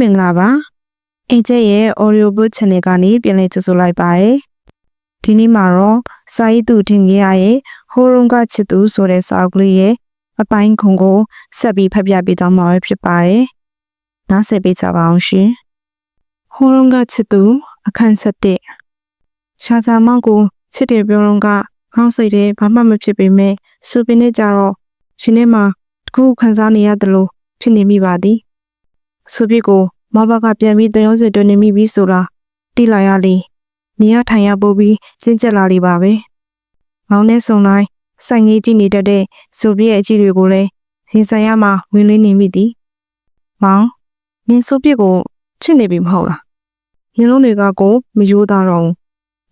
မင်္ဂလာပါအင်ကျရဲ့ audio book channel ကနေပြန်လည်ကြိုဆိုလိုက်ပါတယ်ဒီနေ့မှာတော့စာရေးသူတင်ကြီးရဲ့ဟိုရုံကချစ်သူဆိုတဲ့စာအုပ်ကလေးရဲ့အပိုင်းခွန်ကိုဆက်ပြီးဖတ်ပြပေးသွားမှာဖြစ်ပါတယ်နားဆင်ပေးကြပါအောင်ရှင်ဟိုရုံကချစ်သူအခန်းဆက်တဲ့ရှာစာမောင်ကိုချစ်တယ်ပြောတော့ကခေါင်းစိတ်ထဲဘာမှမဖြစ်ပေမဲ့စူပင်းနဲ့ကြတော့ရှင်ထဲမှာတခုခံစားနေရတယ်လို့ဖြစ်နေမိပါသည် ဆိုပြကိုမဘကပြန်ပြီးတရုံးစစ်တွင်နေမိပြီဆိုတာတိလာရလေနေရထိုင်ရပို့ပြီးကျဉ်ကျက်လာလေပါပဲမောင်နဲ့ဆုံတိုင်းဆိုင်ငေးကြည့်နေတတ်တဲ့ဆိုပြရဲ့အကြည့်တွေကိုလည်းရင်ဆိုင်ရမှဝင်လင်းနေမိသည်မောင်နင်ဆိုပြကိုချစ်နေပြီမဟုတ်လားရင်လုံးတွေကကိုမယိုးသားတော့ဘူး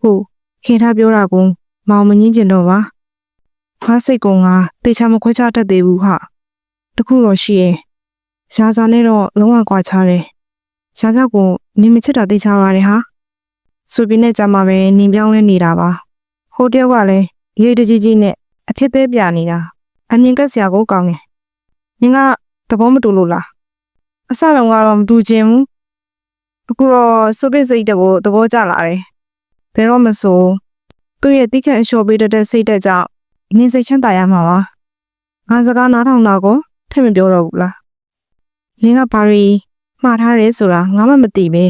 ဟုတ်ခင်ထားပြောတာကိုမောင်မငင်းကျင်တော့ပါဖားစိတ်ကောင်ကတေချာမခွဲခြားတတ်သေးဘူးဟာတခုတော့ရှိရဲ့ ရာဇာနဲ့တော့လုံးဝကွာခြားတယ်ရာဇာကိုနင်မချစ်တာသိချပါတယ်ဟာဆိုပြီးနဲ့ကြမှာပဲနင်ပြောင်းလဲနေတာပါဟိုတယောက်ကလည်းရေးတကြီးကြီးနဲ့အဖြစ်သေးပြနေတာအမြင်ကက်စရာကိုကောင်းတယ်နင်ကသဘောမတူလို့လားအစလုံးကတော့မတူချင်ဘူးအခုတော့စုပစ်စိတ်တကိုသဘောကျလာတယ်ဘယ်တော့မဆိုသူ့ရဲ့တိခတ်အလျှော်ပေးတတ်တဲ့စိတ်တက်ကြောင့်နင်စိတ်ချမ်းသာရမှာပါငါစကားနားထောင်တာကိုထည့်မပြောတော့ဘူးလား နင်ကဘာရီမှားထားတယ်ဆိုတာငါမှမသိပဲ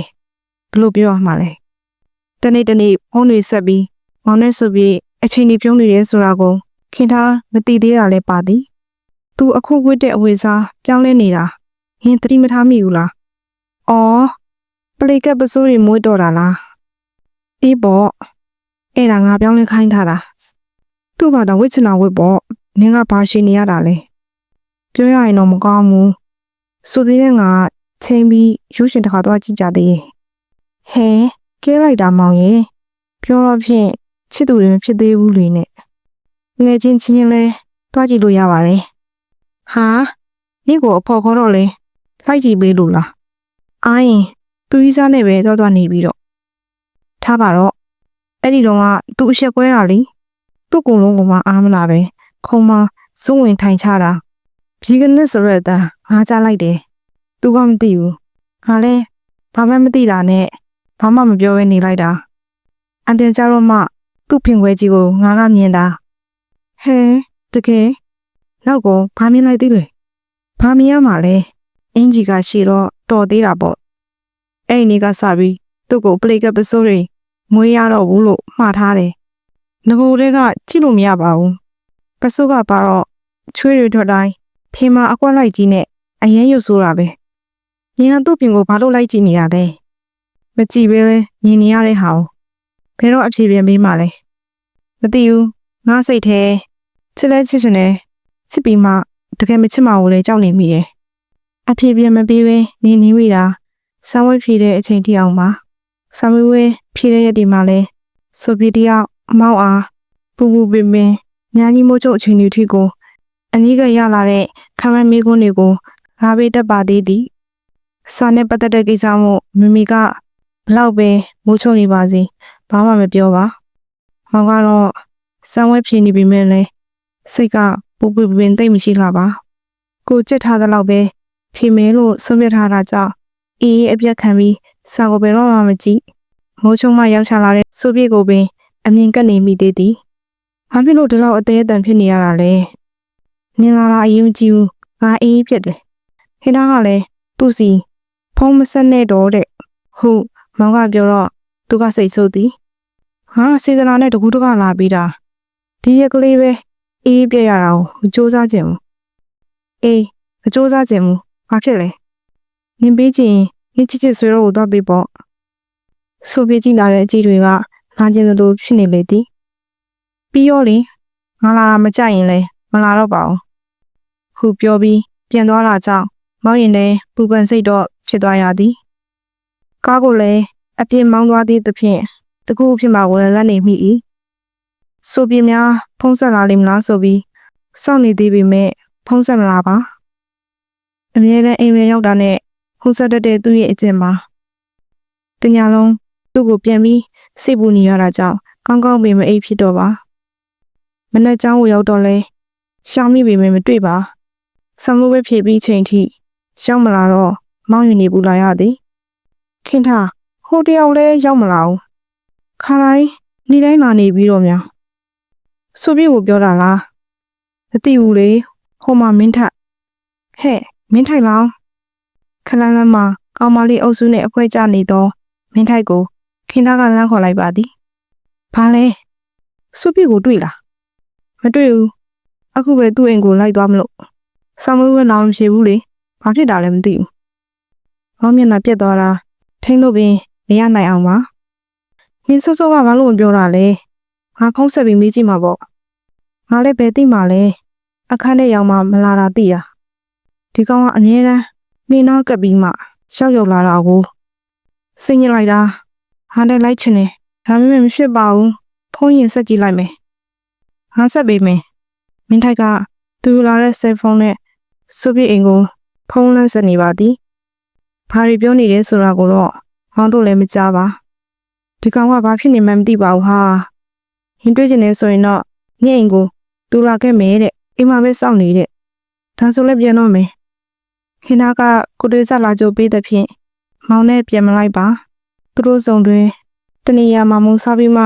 ဘလို့ပြောရမှာလဲတနေ့တနေ့ဖုန်းတွေဆက်ပြီးမောင်နဲ့ဆိုပြီးအချိန်ကြီးပြုံးနေတယ်ဆိုတာကိုခင်ထားမသိသေးတာလည်းပါသည်သူအခုဝတ်တဲ့အဝေစားပြောင်းလဲနေတာဟင်သတိမထားမိဘူးလားအော်ပလေကပ်ပစိုးတွေမွေးတော့တာလားအေးပေါ့အဲ့ဒါငါပြောင်းလဲခိုင်းထားတာသူ့ဘာသာဝစ်ချင်တာဝစ်ပေါ့နင်ကဘာရှိနေရတာလဲပြောရရင်တော့မကောင်းဘူး ဆိုပြီးတဲ့ငါချိန်ပြီးရုပ်ရှင်တစ်ခါတော့ကြည့်ကြသေးရဲ့ဟဲကဲလိုက်တာမောင်ရဲ့ပြောတော့ဖြင့်ချစ်သူတွေမဖြစ်သေးဘူးလေနဲ့ငယ်ချင်းချင်းချင်းလဲတွားကြည့်လို့ရပါတယ်ဟာနေ့ကိုအဖော်ခေါ်တော့လဲလိုက်ကြည့်ပေးလို့လားအိုင်းသူကြီးစားနဲ့ပဲတော့တော့နေပြီးတော့ထားပါတော့အဲ့ဒီတော့ကသူအချက်ကွဲတာလေသူ့ကုံလုံးကမှအားမလာပဲခုံမစုံဝင်ထိုင်ချတာ ဘီကနစ်ဆိုရက်တာငါကြားလိုက်တယ်သူကမသိဘူးငါလဲဘာမှမသိတာနဲ့ဘာမှမပြောဘဲနေလိုက်တာအန်တန်ကြတော့မှသူ့ဖင်ခွဲကြီးကိုငါကမြင်တာဟဲတကယ်နောက်ကောဘာမြင်လိုက်သေးလဲဘာမြင်ရမှာလဲအင်ဂျီကရှီတော့တော်သေးတာပေါ့အဲ့ဒီနေ့ကစပြီးသူ့ကိုပလေကပ်ပစိုးတွေမွေးရတော့ဘူးလို့မှားထားတယ်ငကိုတွေကကြည့်လို့မရပါဘူးပစိုးကပါတော့ချွေးတွေထွက်တိုင်း ဖေမအကွက်လိုက်ကြီးနဲ့အရင်ရုပ်ဆိုးတာပဲညီကသူ့ပြင်ကိုဘာလို့လိုက်ကြည့်နေရလဲမကြည့်ပဲမြင်နေရတဲ့ဟာကိုဘယ်တော့အဖြေပြန်ပေးမှလဲမသိဘူးငါစိတ်ထဲချစ်လဲချစ်ချင်တယ်ချစ်ပြီးမှတကယ်မချစ်မှကိုလည်းကြောက်နေမိတယ်အဖြေပြန်မပေးဘဲနေနေမိတာဆမ်းဝဲဖြေတဲ့အချိန်တိအောင်ပါဆမ်းဝဲဝဲဖြေတဲ့ရက်ဒီမှာလဲဆိုပြီးတယောက်အမောက်အားပူပူပင်ပင်ညာကြီးမိုးချုပ်အချိန်တွေထိကို အနည်းကရလာတဲ့ခံမမေးခွန်းတွေကိုငါပေးတတ်ပါသေးသည်စာနဲ့ပတ်သက်တဲ့ကိစ္စမို့မမီကဘလောက်ပဲမိုးချုံနေပါစေဘာမှမပြောပါမောင်ကတော့စံဝဲဖြေနေပြီမဲ့လဲစိတ်ကပူပူပင်တိတ်မရှိလှပါကိုကြက်ထားသလောက်ပဲဖြေမဲလို့ဆုံးဖြတ်ထားတာကြောင့်အေးအေးအပြတ်ခံပြီးစာကိုဘယ်တော့မှမကြည့်မိုးချုံမှရောက်ချလာတဲ့ဆိုပြေကိုပင်အမြင်ကပ်နေမိသေးသည်ဘာဖြစ်လို့ဒီလောက်အသေးအတန်ဖြစ်နေရတာလဲ နင်လာလာအရင်မကြည့်ဘူးငါအေးဖြစ်တယ်ခေနာကလည်းသူ့စီဖုံးမဆက်နဲ့တော့တဲ့ဟုတ်မောင်ကပြောတော့သူကစိတ်ဆိုးသည်ဟာစေတနာနဲ့တကူးတကလာပြီးတာဒီရက်ကလေးပဲအေးပြရတာကိုမစူးစမ်းခြင်းဘူးအေးမစူးစမ်းခြင်းဘူးဘာဖြစ်လဲနင်ပေးခြင်းနင်ချစ်ချစ်ဆွေတော့တော့ပေးပေါ့ဆိုပြကြည့်လာတဲ့အကြည့်တွေကငါကျင်သလိုဖြစ်နေလေသည်ပြီးရောလေငါလာမကြိုက်ရင်လဲမလာတော့ပါဘူး ဟုပြောပြီးပြန်သွားတာကြောင့်မောင်းရင်လည်းပူပန်စိတ်တော့ဖြစ်သွားရသည်ကားကိုလည်းအပြင်းမောင်းသွားသည့်သဖြင့်တကူအဖြစ်မှဝင်လက်နေမိ၏ဆိုပြများဖုံးဆက်လာလိမ့်မလားဆိုပြီးစောင့်နေသေးပေမဲ့ဖုံးဆက်မလာပါအမြဲတမ်းအိမ်ဝင်ရောက်တာနဲ့ဖုံးဆက်တတ်တဲ့သူ့ရဲ့အကျင့်မှာတညာလုံးသူ့ကိုပြန်ပြီးစိတ်ပူနေရတာကြောင့်ကောင်းကောင်းပင်မအိပ်ဖြစ်တော့ပါမနေ့ကျောင်းကိုရောက်တော့လဲရှောင်းမိပေမဲ့မတွေ့ပါ ဆမ်လို့ပဲဖြေပြီးချိန်ထိရှောင်းမလာတော့မောင်းယူနေဘူးလာရသည်ခင်ထားဟိုတယောက်လည်းရောက်မလာဘူးခါတိုင်းနေတိုင်းလာနေပြီးတော့များဆိုပြကိုပြောတာလားမသိဘူးလေဟိုမှာမင်းထက်ဟဲ့မင်းထိုက်လောင်းခလန်းလန်းမှာကောင်မလေးအုပ်စုနဲ့အဖွဲကြနေတော့မင်းထိုက်ကိုခင်ထားကလမ်းခေါ်လိုက်ပါသည်ဘာလဲဆိုပြကိုတွေ့လားမတွေ့ဘူးအခုပဲသူ့အိမ်ကိုလိုက်သွားမလို့ ဆောင်းမွေးဝဲနောင်မဖြစ်ဘူးလေဘာဖြစ်တာလဲမသိဘူး။ဘောင်းမျက်နှာပြက်သွားတာထိမ့်လို့ပင်မရနိုင်အောင်ပါ။နင်စောစောကဘာလို့မပြောတာလဲ။ငါဖုံးဆက်ပြီးမေးကြည့်မှာပေါ့။ငါလည်းဘယ်သိမှာလဲ။အခန်းထဲရောက်မှမလာတာသိတာ။ဒီကောင်ကအမြဲတမ်းနေနောက်ကပ်ပြီးမှရှောက်ရောက်လာတာကိုစိတ်ညစ်လိုက်တာ။ဟာတယ်လိုက်ချင်တယ်။ဒါပေမဲ့မဖြစ်ပါဘူး။ဖုံးရင်ဆက်ကြည့်လိုက်မယ်။ငါဆက်ပေးမယ်။မင်းထိုက်ကသူလာတဲ့ဆယ်ဖုန်းနဲ့ ဆိုပြအိမ်ကိုဖုံးလန်းဆက်နေပါသည်။ဘာတွေပြောနေလဲဆိုတာကိုတော့ဟောင်းတို့လည်းမကြားပါ။ဒီကောင်ကဘာဖြစ်နေမှန်းမသိပါဘူးဟာ။ဟင်တွေ့ချင်နေဆိုရင်တော့ညအိမ်ကိုတူလာခဲ့မယ်တဲ့။အိမ်မှာပဲစောင့်နေတဲ့။ဒါဆိုလည်းပြန်တော့မယ်။ဟင်နာကကိုတွေးစားလာကြပေးတဲ့ဖြင့်မောင်နဲ့ပြန်မလိုက်ပါ။သူတို့စုံတွင်တနေရာမှာမုံစားပြီးမှ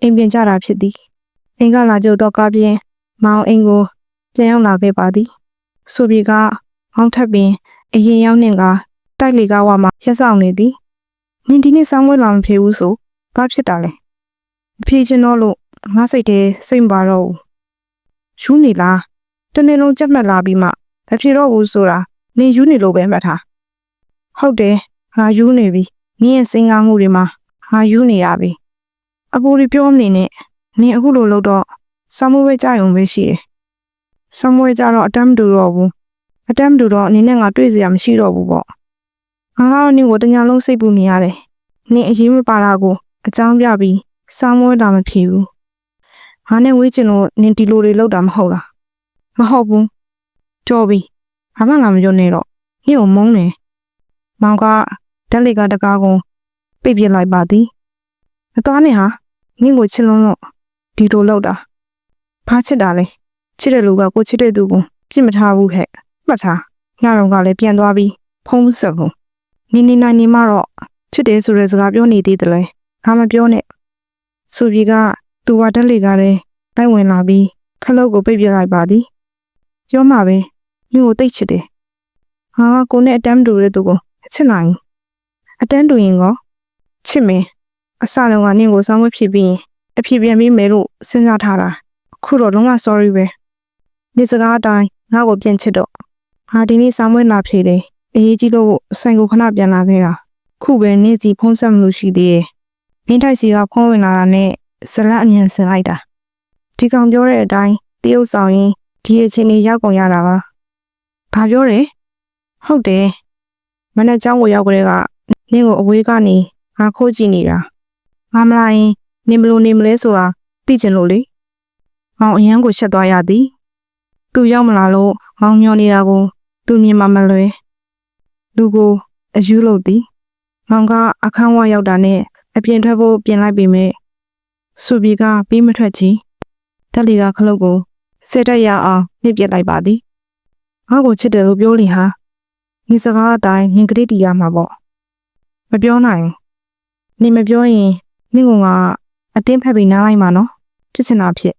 အိမ်ပြန်ကြတာဖြစ်သည်။အိမ်ကလာကြတော့ကားပြင်းမောင်အိမ်ကိုပြန်ရောက်လာခဲ့ပါသည်။ ဆိုပြီးကမောင်ထပ်ပင်အရင်ရောက်နေကတိုက်လေကားဝမှာရက်ဆောင်နေသည်နင်ဒီနေ့စောင်းဝဲလာမဖြစ်ဘူးဆိုဘာဖြစ်တာလဲမဖြေချင်တော့လို့ငါစိတ်ထဲစိတ်မပါတော့ဘူးယူနေလားတနေ့လုံးကြက်မှတ်လာပြီးမှမဖြေတော့ဘူးဆိုတာနင်ယူနေလို့ပဲမှတ်ထားဟုတ်တယ်ငါယူနေပြီနင်ရဲ့စင်ကားမှုတွေမှာငါယူနေရပြီအပူတွေပြောမနေနဲ့နင်အခုလိုလုပ်တော့စောင်းမွေးကြရုံပဲရှိတယ် စောင်းမွေးကြတော့အတမ်းမတူတော့ဘူးအတမ်းမတူတော့အနေနဲ့ငါတွေ့စရာမရှိတော့ဘူးပေါ့ငါကတော့နင့်ကိုတညာလုံးစိတ်ပူနေရတယ်နင်အရေးမပါတာကိုအကြောင်းပြပြီးစောင်းမွေးတာမဖြစ်ဘူးငါနဲ့ဝေးချင်လို့နင်ဒီလိုတွေလုပ်တာမဟုတ်လားမဟုတ်ဘူးကြော်ပြီဘာမှလာမပြောနဲ့တော့နင့်ကိုမုန်းတယ်မောင်ကဓာတ်လေကတကားကိုပိတ်ပြစ်လိုက်ပါသည်မတော်နဲ့ဟာနင့်ကိုချစ်လုံးတော့ဒီလိုလုပ်တာဘာချစ်တာလဲ ချစ်တဲ့လူကကိုချစ်တဲ့သူကိုပြစ်မထားဘူးဟဲ့မှတ်ထားညတော့ကလည်းပြန်သွားပြီးဖုံးဆက်ကုန်နေနေနိုင်နေမှတော့ချစ်တယ်ဆိုတဲ့စကားပြောနေသေးတယ်လေငါမပြောနဲ့ဆိုပြီးကသူဝတက်လေကလည်းလိုက်ဝင်လာပြီးခလုတ်ကိုပိတ်ပြလိုက်ပါသည်ပြောမှပဲမြို့ကိုတိတ်ချစ်တယ်ဟာကိုနဲ့အတမ်းတူတဲ့သူကိုအချစ်နိုင်ဘူးအတန်းတူရင်ကောချစ်မယ်အစလုံးကနင့်ကိုစောင်းမဖြစ်ပြီးရင်အဖြစ်ပြန်ပြီးမယ်လို့စဉ်းစားထားတာအခုတော့လုံးဝ sorry ပဲ ဒီစကားအတိုင်းငါ့ကိုပြန်ချစ်တော့ငါဒီနေ့စောင်းမွေးလာဖြေတယ်အရေးကြီးလို့ဆိုင်ကိုခဏပြန်လာခဲ့တာခုပဲနေ့စီဖုံးဆက်မလို့ရှိသေးတယ်မင်းထိုက်စီကဖုံးဝင်လာတာနဲ့ဇလက်အမြင်ဆင်လိုက်တာဒီကောင်ပြောတဲ့အတိုင်းတရုပ်ဆောင်ရင်ဒီအချိန်လေးရောက်ကုန်ရတာပါဘာပြောတယ်ဟုတ်တယ်မနေ့ကျောင်းကိုရောက်ကြတဲ့ကနင့်ကိုအဝေးကနေငါခိုးကြည့်နေတာငါမလာရင်နင်ဘလို့နေမလဲဆိုတာသိချင်လို့လေမောင်အရန်ကိုရှက်သွားရသည် သူရောက်မလာလို့မောင်မျောနေတာကို သူမြင်မှမလွယ်လူကိုအယူလို့သည်မောင်ကအခန်းဝရောက်တာနဲ့အပြင်ထွက်ဖို့ပြင်လိုက်ပေမဲ့စူဘီကပြီးမထွက်ချီတက်လီကခလုတ်ကိုစက်တက်ရအောင်မြစ်ပြစ်လိုက်ပါသည်ငါ့ကိုချစ်တယ်လို့ပြောလီဟာဒီစကားအတိုင်းငင်ကလေးတီရမှာပေါ့မပြောနိုင်နေမပြောရင်နင့်ကအတင်းဖက်ပြီးနားလိုက်မှာနော်ဖြစ်ချင်တာဖြစ်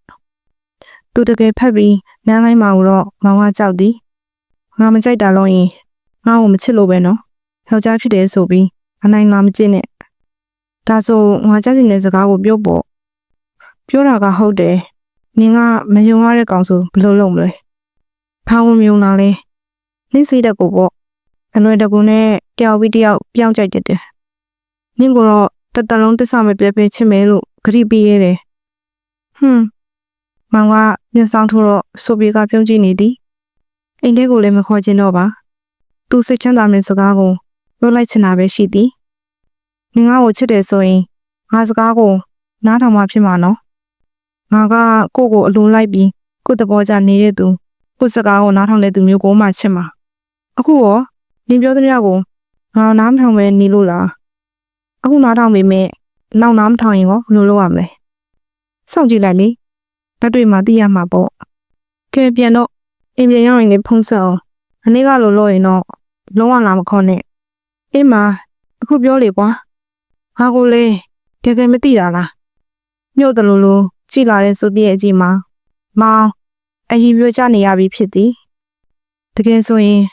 သူတကယ်ဖက်ပြီးနားလိုက်မှာတော့မောင်ကကြောက်သည်ငါမကြိုက်တာလို့ရင်ငါ့ကိုမချစ်လို့ပဲနော်ယောက်ျားဖြစ်တယ်ဆိုပြီးအနိုင်လာမကျင့်နဲ့ဒါဆိုငါကြားချင်တဲ့စကားကိုပြောပေါ့ပြောတာကဟုတ်တယ်နင်ကမယုံရတဲ့ကောင်ဆိုဘယ်လိုလုပ်မလဲဘာဝင်မယုံတာလဲနှိစိတဲ့ကိုပေါ့အလွယ်တကူနဲ့တယောက်ပြီးတယောက်ပြောင်းကြိုက်တတ်တယ်နင်ကတော့တတလုံးတစ္ဆမပြဲပြဲချစ်မယ်လို့ဂရိပေးရတယ်ဟွန်း မောင်ကမျက်စောင်းထိုးတော့ဆိုပြေကပြုံးကြည့်နေသည်အိမ်ထဲကိုလည်းမခေါ်ချင်တော့ပါသူစိတ်ချမ်းသာမယ့်စကားကိုပြောလိုက်ချင်တာပဲရှိသည်။နင်ငါ့ကိုချစ်တယ်ဆိုရင်ငါစကားကိုနားထောင်မှဖြစ်မှာနော်။ငါကကိုယ့်ကိုအလိုလိုက်ပြီးကိုယ့်သဘောကျနေတဲ့သူကိုယ့်စကားကိုနားထောင်တဲ့သူမျိုးကိုမှချစ်မှာ။အခုရောနင်ပြောသမျှကိုငါနားမထောင်ပဲနေလို့လား။အခုနားထောင်ပေမဲ့နောက်နားမထောင်ရင်ရောဘယ်လိုလုပ်ရမလဲ။စောင့်ကြည့်လိုက်လေ။ ဘက်တွေမှာသိရမှာပေါ့။ကဲပြန်တော့အိမ်ပြန်ရောက်ရင်လည်းဖုံးဆက်အောင်။အနည်းကလိုလို့ရင်တော့လုံးဝလာမခေါ်နဲ့အေးမအခုပြောလေကွာငါကိုလေတကယ်မသိတာလားညို့တယ်လို့လို့ကြည်လာတဲ့ဆိုပြည့်အကြည့်မှာမောင်အရင်ပြောချနေရပြီဖြစ်သည်တကယ်ဆိုရင်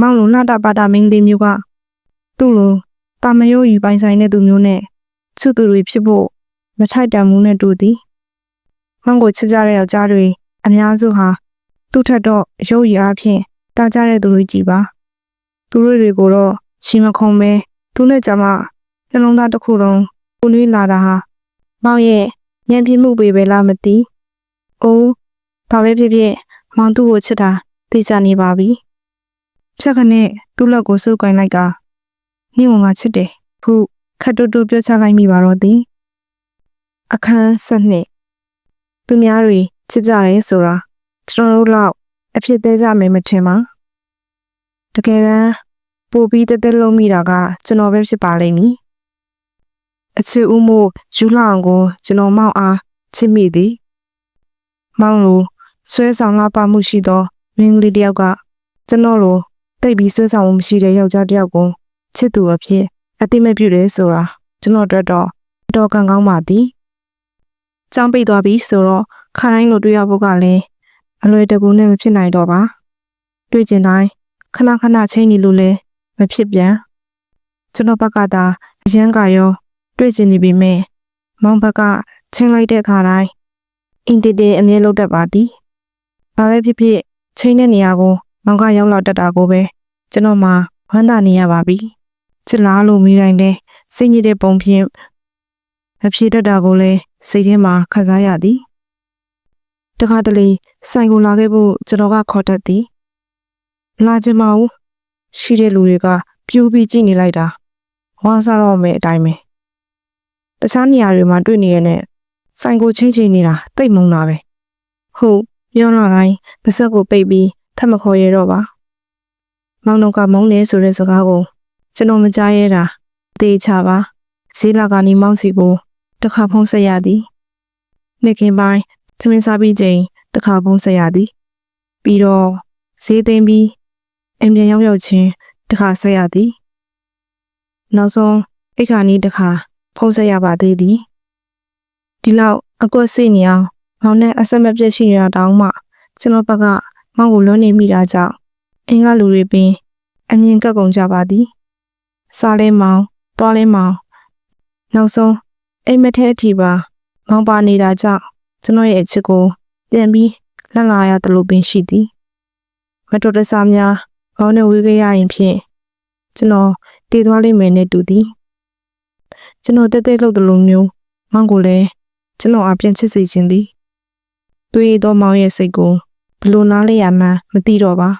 မောင်လိုနှတာပါတာမင်းလေးမျိုးကသူ့လိုတာမယိုးယူပိုင်ဆိုင်တဲ့သူမျိုးနဲ့သူ့သူတွေဖြစ်ဖို့မထိုက်တန်မှုနဲ့တူသည် မောင်ကိုချစ်ကြတဲ့ယောက်ျားတွေအများစုဟာသူ့ထက်တော့ရုပ်ရည်အဖြစ်တာကြတဲ့သူတွေကြည်ပါသူတို့တွေကိုတော့ရှင်မခုံပဲသူနဲ့ကြမှာနှလုံးသားတစ်ခုလုံးကိုနွေးလာတာဟာမောင်ရဲ့ဉာဏ်ပြည့်မှုပဲပဲလားမသိ။အိုးဘာပဲဖြစ်ဖြစ်မောင်သူ့ကိုချစ်တာသိကြနေပါပြီ။ဖြတ်ခနဲ့သူ့လက်ကိုစုပ်ကိုင်းလိုက်ကနင့်ကငါချစ်တယ်ဖုခတ်တူတူပြောချလိုက်မိပါတော့သည်။အခန်းဆက်နှစ် သူများတွေချစ်ကြရဲဆိုတာကျွန်တော်တို့လောက်အဖြစ်သေးကြမယ်မထင်ပါ။တကယ်တမ်းပို့ပြီးတက်တက်လုံးမိတာကကျွန်တော်ပဲဖြစ်ပါလိမ့်မည်။အချစ်ဦးမို့ယူလာအောင်ကိုကျွန်တော်မောက်အားချစ်မိသည်။မောင်လိုဆွဲဆောင်လာပါမှုရှိသောမင်းကလေးတယောက်ကကျွန်တော်လိုတိတ်ပြီးဆွဲဆောင်မှုမရှိတဲ့ယောက်ျားတယောက်ကိုချစ်သူအဖြစ်အတိမတ်ပြုတယ်ဆိုတာကျွန်တော်တို့တော့အတော်ကံကောင်းပါသည်။ ចောင်းပိတ်သွားပြီဆိုတော့ခိုင်းလိုတွေ့ရဖို့ကလည်းအလွယ်တကူနဲ့မဖြစ်နိုင်တော့ပါ။တွေ့ကျင်တိုင်းခဏခဏချိန်နေလို့လဲမဖြစ်ပြန်ကျွန်တော်ဘက်ကသာအရန်ကရော တွေ့ကျင်နေပြီမဲ့မောင်ဘက်ကချင်းလိုက်တဲ့ခါတိုင်းအင်တီတီအမြဲလုပ်တတ်ပါသည်။ဘာပဲဖြစ်ဖြစ်ချင်းတဲ့နေရာကိုမောင်ကရောက်လာတတ်တာကိုပဲကျွန်တော်မှဝမ်းသာနေရပါပြီ။ချစ်လားလို့မိတိုင်းလဲစိတ်ညစ်တဲ့ပုံဖြင့်မဖြေတတ်တာကိုလည်း စိတ်ထဲမှာခံစားရသည်။တခါတလေဆိုင်ကိုလာခဲ့ဖို့ကျွန်တော်ကခေါ်တတ်သည်။လာချင်ပါဘူး။ရှိတဲ့လူတွေကပြိုးပြီးကြည့်နေလိုက်တာဝါစားတော့မယ်အတိုင်းပဲတခြားနေရာတွေမှာတွေ့နေရတဲ့ဆိုင်ကိုချင်းချင်းနေတာတိတ်မုံတာပဲဟုတ်ပြောတော့တိုင်းပါစက်ကိုပိတ်ပြီးထပ်မခေါ်ရတော့ပါမောင်နှုတ်ကမုန်းနေဆိုတဲ့စကားကိုကျွန်တော်မကြားရတာသေချာပါဈေးလာကနေမောင်းစီကို တစ်ခါဖုံးဆက်ရသည်နှစ်ခင်ပိုင်းသမင်းစားပြီးချိန်တစ်ခါဖုံးဆက်ရသည် ပြီးတော့ဈေးသိမ်းပြီးအိမ်ပြန်ရောက်ရောက်ချင်းတစ်ခါဆက်ရသည် နောက်ဆုံးအိတ်ခါနီးတစ်ခါဖုံးဆက်ရပါသေးသည်ဒီလောက်အကွက်စိတ်နေအောင်မောင်နဲ့အဆက်မပြတ်ရှိနေတာတောင်းမှကျွန်တော်ဘက်ကမောင်ကိုလွှမ်းနေမိတာကြောင့်အင်္ဂလူတွေပင် အမြင်ကပ်ကုန်ကြပါသည်စားလဲမောင်တွားလဲမောင်နောက်ဆုံး အိမ်မထဲအထိပါမောင်ပါနေတာကြောင့်ကျွန်တော်ရဲ့အချစ်ကိုပြန်ပြီးလှန်လာရတယ်လို့ပင်ရှိသည်မတော်တဆများဘောင်းနဲ့ဝေးခဲ့ရရင်ဖြင့်ကျွန်တော်တည်သွားလိမ့်မယ်နဲ့တူသည်ကျွန်တော်တက်တက်လို့တလို့မျိုးမောင်ကိုလည်းကျွန်တော်အပြန်ချစ်စေခြင်းသည်တွေးတော့မောင်ရဲ့စိတ်ကိုဘလို့နားလဲရမှန်းမသိတော့ပါ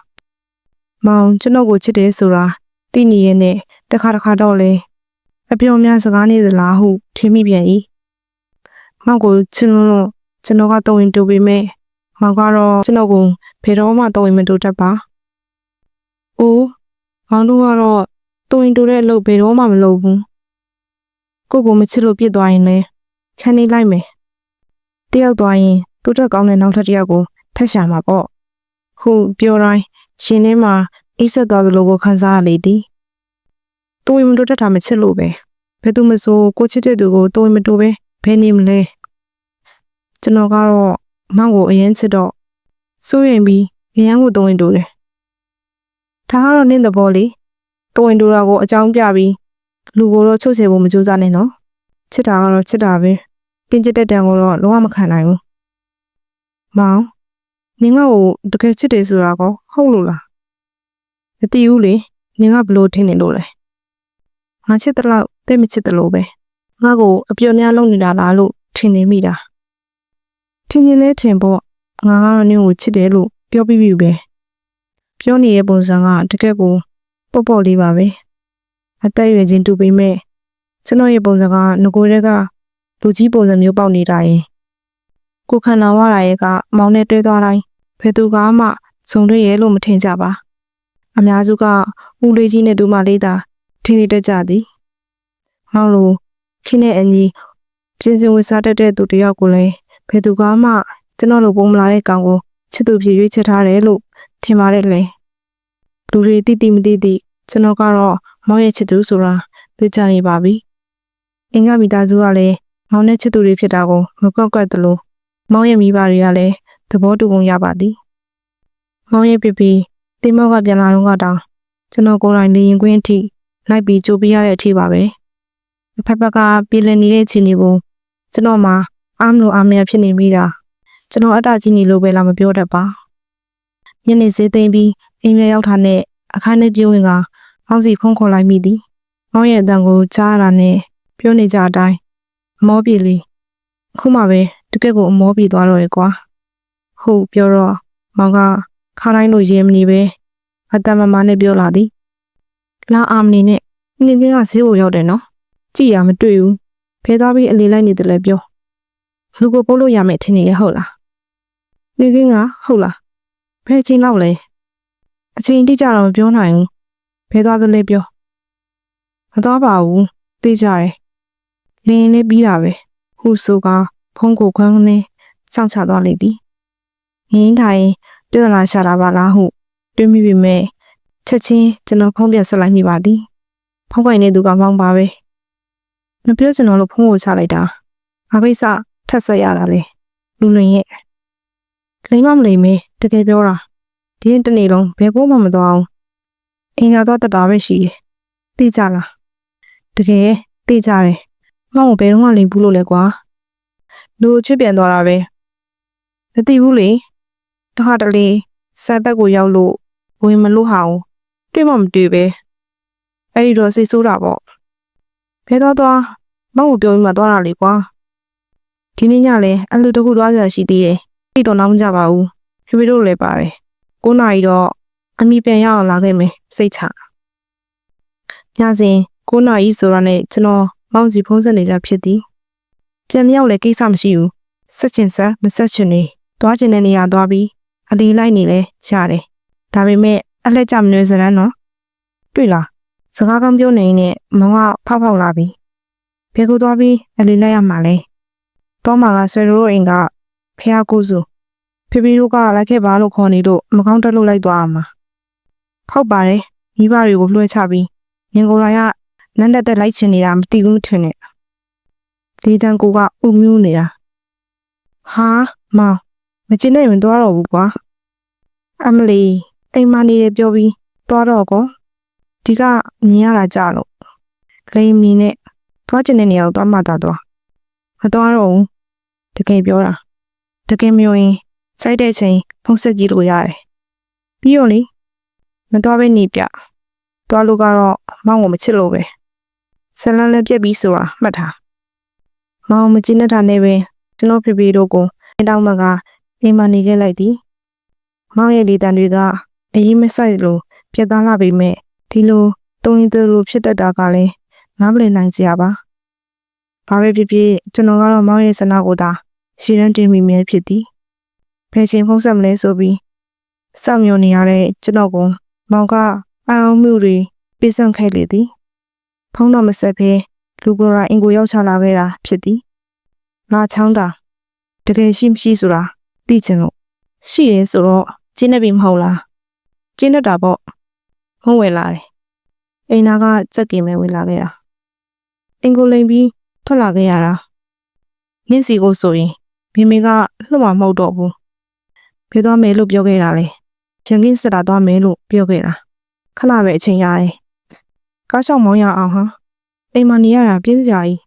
မောင်ကျွန်တော်ကိုချစ်တယ်ဆိုတာသိနေရဲ့နဲ့တခါတခါတော့လေ အပြောများစကားနေသလားဟုထင်မိပြန်၏မောင်ကိုချစ်လို့ကျွန်တော်ကတော်ရင်တူပေမဲ့မောင်ကတော့ကျွန်တော်ကိုဘယ်တော့မှတော်ရင်မတူတတ်ပါ။အိုးမောင်တို့ကတော့တူရင်တူတဲ့အလုပ်ဘယ်တော့မှမလုပ်ဘူး။ကိုကိုမချစ်လို့ပြစ်သွားရင်လည်းခံနေလိုက်မယ်။တယောက်သွားရင်သူ့တက်ကောင်းတဲ့နောက်ထပ်တစ်ယောက်ကိုထက်ရှာမှာပေါ့။ဟုပြောတိုင်းရှင်ထဲမှာအိတ်ဆက်သွားသလိုကိုခံစားရလေသည်။ တူရင်မတူတတ်တာမချစ်လို့ပဲ။ဘယ်သူမဆိုကိုချစ်တဲ့သူကိုတူရင်မတူပဲဘယ်နေမလဲ။ကျွန်တော်ကတော့မောင်ကိုအရင်ချစ်တော့စိုးရင်ပြီးရန်ကိုတူရင်တူတယ်။ဒါကတော့နင့်သဘောလေ။တူရင်တူတာကိုအကြောင်းပြပြီးလူကိုတော့ချုပ်ချယ်ဖို့မကြိုးစားနဲ့နော်။ချစ်တာကတော့ချစ်တာပဲ။ပြင်ချစ်တဲ့တန်ကိုတော့လုံးဝမခံနိုင်ဘူး။မောင်နင်ကကိုတကယ်ချစ်တယ်ဆိုတာကောဟုတ်လို့လား။မသိဘူးလေ။နင်ကဘလို့ထင်နေလို့လဲ။ ငါချစ်တဲ့လောက်တဲ့မချစ်တယ်လို့ပဲ။ငါကိုအပြော်များလုံးနေတာလားလို့ထင်နေမိတာ။ထင်ရင်လဲထင်ပေါ့။ငါကတော့နင်ကိုချစ်တယ်လို့ပြောပြီးပြီပဲ။ပြောနေတဲ့ပုံစံကတကယ်ကိုပေါ့ပေါ့လေးပါပဲ။အသက်အရွယ်ချင်းတူပေမဲ့ကျွန်တော်ရဲ့ပုံစံကငကိုတွေကလူကြီးပုံစံမျိုးပေါက်နေတာရင်ကိုခန္ဓာဝရရဲ့ကမောင်နဲ့တွဲသွားတိုင်းဘယ်သူကမှစုံတွေ့ရဲ့လို့မထင်ကြပါ အများစုကဦးလေးကြီးနဲ့ဒူမလေးသာ ထင်နေတတ်ကြသည်ဟောင်းလိုခင်းတဲ့အညီပြင်းစင်ဝစားတတ်တဲ့သူတယောက်ကိုလည်းဘယ်သူကမှကျွန်တော်လိုပုံမလာတဲ့ကောင်ကိုချစ်သူဖြစ်ရွေးချယ်ထားတယ်လို့ထင်ပါတယ်လေလူတွေတိတိမတိတိကျွန်တော်ကတော့မောင်ရဲ့ချစ်သူဆိုတာသိချနေပါပြီအင်္ဂမိသားစုကလည်းမောင်နဲ့ချစ်သူတွေဖြစ်တာကိုမပောက်ကတ်သလိုမောင်ရဲ့မိဘတွေကလည်းသဘောတူပုံရပါသည်မောင်ရဲ့ပြပြတင်မောကပြန်လာတော့ကတောင်ကျွန်တော်ကိုယ်တိုင်နေရင်ကွင်းအထိ လိုက်ပြီးကြိုးပြရတဲ့အထိပါပဲတစ်ဖက်ဘက်ကပြည်လည်နေတဲ့ခြေနေပုံကျွန်တော်မှာအားမလို့အားမရဖြစ်နေမိတာကျွန်တော်အတ္တကြီးနေလို့ပဲလားမပြောတတ်ပါညနေစေးသိမ့်ပြီးအိမ်ရရောက်တာနဲ့အခန်းထဲပြေးဝင်ကအောက်စီဖုန်းခေါ်လိုက်မိသည်မောင်ရဲ့အတန်ကိုကြားရတာနဲ့ပြောနေကြအတိုင်းအမောပြေလေအခုမှပဲတကယ့်ကိုအမောပြေသွားတော့ရယ်ကွာဟုတ်ပြောတော့မောင်ကခါတိုင်းလို့ရဲမနေပဲအတန်မမနဲ့ပြောလာသည် လာအာမနေနဲ့ငင်းငင်းကဈေးကိုရောက်တယ်နော်ကြည်ရမတွေ့ဘူးဖဲသွားပြီးအလေးလိုက်နေတယ်လည်းပြောလူကိုပို့လို့ရမယ်ထင်နေရဟုတ်လားငင်းငင်းကဟုတ်လားဖဲချင်းလောက်လဲအချိန်တိကျတော့မပြောနိုင်ဘူးဖဲသွားသလဲပြောမသွားပါဘူးသိကြတယ်လင်းလေးပြီးတာပဲဟုဆိုကဖုံးကိုခွန်းနဲ့စောင့်ချသွားလေသည်ငင်းထိုင်ပြဿနာရှာတာပါလားဟုတွေးမိပေမဲ့ ချက်ချင်းကျွန်တော်ဖုံးပြဆက်လိုက်မိပါသည်ဖုံးပိုင်နေသူကမောင်းပါပဲမပြောကျွန်တော်လို့ဖုံးကိုချလိုက်တာအကိစ္စထက်ဆက်ရတာလေလူလင်ရဲ့လိမ့်မမလိမ့်မေတကယ်ပြောတာဒီနေ့တနေ့လုံးဘယ်ကိုမှမသွားအောင်အင်္ဂါတော့တတာပဲရှိတယ်သိကြလားတကယ်သိကြတယ်မောင်ကိုဘယ်တော့မှလိမ်ဘူးလို့လဲကွာလူကိုချွတ်ပြန်သွားတာပဲမသိဘူးလေတခါတလေစံဘက်ကိုရောက်လို့ဝင်မလို့ဟာအောင် တွေ့မှမတွေ့ပဲအဲ့ဒီတော့စိတ်ဆိုးတာပေါ့ဘယ်တော့သွားမောင်ကိုပြောပြီးမှသွားတာလေကွာဒီနေ့ညလည်းအလူတစ်ခုသွားစရာရှိသေးတယ်ဒီတော့နောက်မကြပါဘူးဖေဖေတို့လည်းပါတယ်9နာရီတော့အမိပြန်ရအောင်လာခဲ့မယ်စိတ်ချညစဉ်9နာရီဆိုတာနဲ့ကျွန်တော်မောင်စီဖုံးဆက်နေကြဖြစ်သည်ပြန်မရောက်လည်းကိစ္စမရှိဘူးဆက်ချင်ဆက်မဆက်ချင်နေသွားချင်တဲ့နေရာသွားပြီးအလီလိုက်နေလဲရတယ်ဒါပေမဲ့ အလှက်ကြမနှွေးစရမ်းနော်တွေ့လားစကားကောင်းပြောနေနဲ့မောင်ကဖောက်ဖောက်လာပြီဘယ်ကိုသွားပြီးအလီလိုက်ရမှာလဲတော့မှာကဆွေရိုးအိမ်ကဖះကိုစုဖေဖေတို့ကလိုက်ခဲ့ပါလို့ခေါ်နေတော့မကောင်းတက်လို့လိုက်သွားမှာခောက်ပါတယ်မိဘတွေကိုလွှဲချပြီးငင်ကိုရိုင်ကနန်းတက်တက်လိုက်ချင်နေတာမသိဘူးထင်နဲ့ဒီတန်ကိုကဥမျိုးနေတာဟာမောင်မချင်နိုင်ရင်သွားတော့ဘူးကွာအမလီ အိမ်မနေရပြောပြီးသွားတော့ကောဒီကမြင်ရတာကြလို့လိမ်မီနဲ့သွားချင်တဲ့နေရာကိုသွားမှသာသွားမသွားတော့ဘူးတကယ်ပြောတာတကယ်မျိုးရင်စိုက်တဲ့ချိန်ဖုန်းဆက်ကြည့်လို့ရတယ်ပြီးတော့လေမသွားဘဲနေပြသွားလို့ကတော့မောင်ကိုမချစ်လို့ပဲဆလန်းလည်းပြက်ပြီးဆိုတာမှတ်ထားမောင်မကျင်းတဲ့တာနဲ့ပဲကျွန်တော်ဖေဖေတို့ကိုအင်းတောင်းမကအိမ်မနေခဲ့လိုက်သည်မောင်ရဲ့လေတံတွေက အရင်မဆိုင်လို့ပြတ်သားလာပေမဲ့ဒီလိုတုံးရင်တူလိုဖြစ်တတ်တာကလည်းငားမလည်နိုင်စရာပါဘာပဲဖြစ်ဖြစ်ကျွန်တော်ကတော့မောင်ရဲ့ဆန္ဒကိုသာရှင်းရန်တင်မိမြဲဖြစ်သည်ဖယ်ချင်းဖုံးဆက်မလဲဆိုပြီးစောင့်မျှော်နေရတဲ့ကျွန်တော်ကိုမောင်ကအအောင်မှုတွေပြည့်စုံခဲ့လေသည်ဖုံးတော့မဆက်ဘဲလူကရာအင်ကိုရောက်ချလာခဲ့တာဖြစ်သည်ငါချောင်းတာတကယ်ရှိမရှိဆိုတာသိချင်လို့ရှိရဲဆိုတော့ကျင်းနေပြီမဟုတ်လား ကျင်းတတ်တာပေါ့ဖုံးဝယ်လာတယ်အိမ်နာကစက်ကင်မဲဝင်လာခဲ့တာအင်ကိုလိန်ပြီးထွက်လာခဲ့ရတာနင်းစီကိုဆိုရင်မိမိကလှမမဟုတ်တော့ဘူးဖေသွားမယ်လို့ပြောခဲ့တာလေချန်ကင်းစတာသွားမယ်လို့ပြောခဲ့တာခဏပဲအချိန်ရတယ်ကားလျှောက်မောင်းရအောင်ဟာအိမ်မှာနေရတာပြင်းစရာကြီး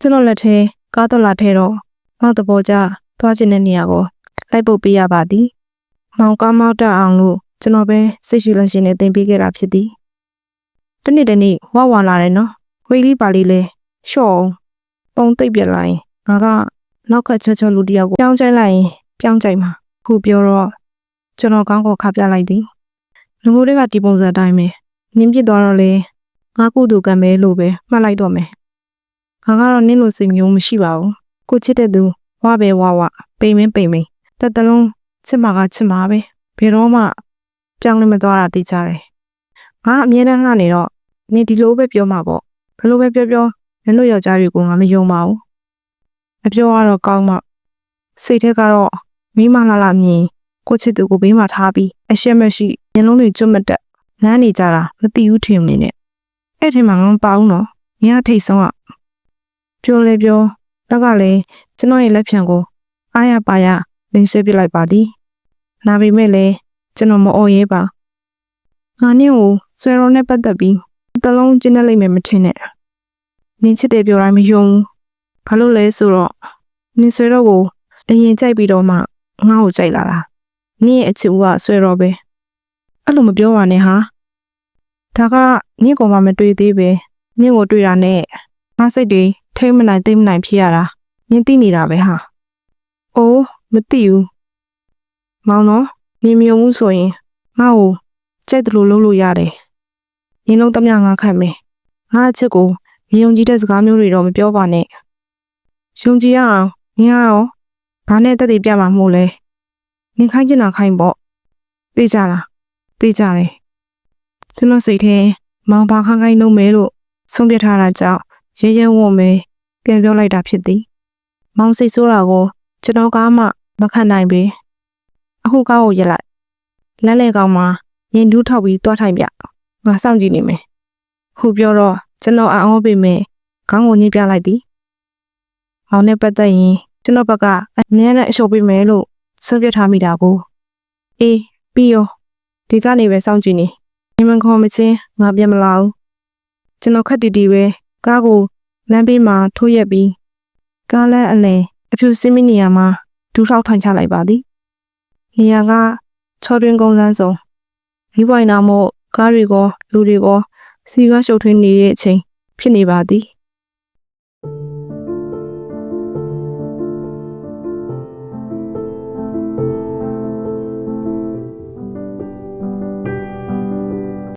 ကျွန်တော်လက်ထဲကားတော့လာထဲတော့မောက်တဘောကြသွားခြင်းတဲ့နေရာကိုလိုက်ပုတ်ပေးရပါသည်မောင်ကားမောက်တတ်အောင်လို့ ကျွန်တော်ပဲစိတ်ရှိလက်ရှင်နဲ့တင်ပေးခဲ့တာဖြစ်သည်တနေ့တနေ့ဝဝလာတယ်နော်ဝေးလေးပါလေးလဲရှော့အောင်ပုံသိပ်ပြက်လာရင်ငါကနောက်ကချက်ချက်လူတယောက်ကိုပြောင်းချိုင်းလိုက်ရင်ပြောင်းချိုင်းမှာခုပြောတော့ကျွန်တော်ကောင်းကိုခါပြလိုက်သည်လူငိုတွေကဒီပုံစံအတိုင်းပဲနင်းပြစ်သွားတော့လေငါကုသူကံပဲလို့ပဲမှတ်လိုက်တော့မယ်ငါကတော့နင်းလိုစိတ်မျိုးမရှိပါဘူးကိုချစ်တဲ့သူဝါပဲဝါဝပိန်မင်းပိန်မင်းတက်တလုံးချစ်မှာကချစ်မှာပဲဘယ်တော့မှ ပြောင်းလဲမသွားတာသိကြတယ်ငါအမြဲတမ်းလှနေတော့နင်ဒီလိုပဲပြောမှာပေါ့ဘယ်လိုပဲပြောပြောနင်တို့ယောက်ျားတွေကိုငါမယုံပါဘူးအပြောကတော့ကောင်းမှစိတ်ထဲကတော့မိမလာလာမြင်ကိုချစ်သူကိုဘေးမှာထားပြီးအရှက်မရှိညလုံးတွေကျွတ်မတက်လမ်းနေကြတာမသိဘူးထင်နေနဲ့အဲ့ထဲမှာငါမပါဘူးနော်ငါကထိတ်ဆုံးอ่ะပြောလေပြောတက်ကလည်းကျွန်တော်ရဲ့လက်ဖြံကိုအားရပါရလင်းဆွဲပစ်လိုက်ပါသည်နာပေမဲ့လည်း ကျွန်တော်မအော်ရဲပါငါနင့်ကိုဆွဲရောနဲ့ပတ်သက်ပြီးတလုံးကျင်းနေလိမ့်မယ်မထင်နဲ့နင်းချစ်တယ်ပြောတိုင်းမယုံဘူးဘာလို့လဲဆိုတော့နင်းဆွဲတော့ကိုအရင်ကြိုက်ပြီးတော့မှငါ့ကိုကြိုက်လာတာနင့်ရဲ့အချစ်ဦးကဆွဲတော့ပဲအဲ့လိုမပြောပါနဲ့ဟာဒါကနင့်ကောင်မှမတွေ့သေးပဲနင့်ကိုတွေ့တာနဲ့ငါစိတ်တွေထိမ့်မနိုင်သိမ့်မနိုင်ဖြစ်ရတာနင်းသိနေတာပဲဟာအိုးမသိဘူးမောင်နော် နင်မြုံမှုဆိုရင်ငါ့ကိုကြိုက်တယ်လို့လုပ်လို့ရတယ်နင်လုံးတမငါခံမယ်ငါအချစ်ကိုမြုံကြည့်တဲ့စကားမျိုးတွေတော့မပြောပါနဲ့ယုံကြည်ရအောင်နင်ကရောဘာနဲ့တက်တည်ပြမှာမို့လဲနင်ခိုင်းချင်တာခိုင်းပေါ့သိကြလားသိကြတယ်ကျွန်တော်စိတ်ထဲမောင်ဘာခိုင်းခိုင်းလုပ်မယ်လို့ဆုံးဖြတ်ထားတာကြောင့်ရဲရဲဝံ့မယ်ပြန်ပြောလိုက်တာဖြစ်သည်မောင်စိတ်ဆိုးတာကိုကျွန်တော်ကမှမခံနိုင်ပေ အခုကားကိုရက်လိုက်လက်လေကောင်မှာရင်ဒူးထောက်ပြီးတွားထိုင်ပြငါစောင့်ကြည့်နေမယ်ခုပြောတော့ကျွန်တော်အံ့ဩပေမဲ့ခေါင်းကိုညှိပြလိုက်သည်မောင်နဲ့ပတ်သက်ရင်ကျွန်တော်ဘက်ကအမြဲတမ်းအလျှော်ပေးမယ်လို့ဆုံးဖြတ်ထားမိတာကိုအေးပြီးရောဒီကနေပဲစောင့်ကြည့်နေညီမခေါ်မချင်းငါပြန်မလာဘူးကျွန်တော်ခက်တီတီပဲကားကိုလမ်းဘေးမှာထိုးရက်ပြီးကားလမ်းအလယ်အဖြူစင်းမနေရာမှာဒူးထောက်ထိုင်ချလိုက်ပါသည် နေရာကချော်တွင်ကုန်းလန်းစုံမိပွိုင်နာမို့ကားတွေကလူတွေကစီကရှုပ်ထွေးနေတဲ့အချိန်ဖြစ်နေပါသည်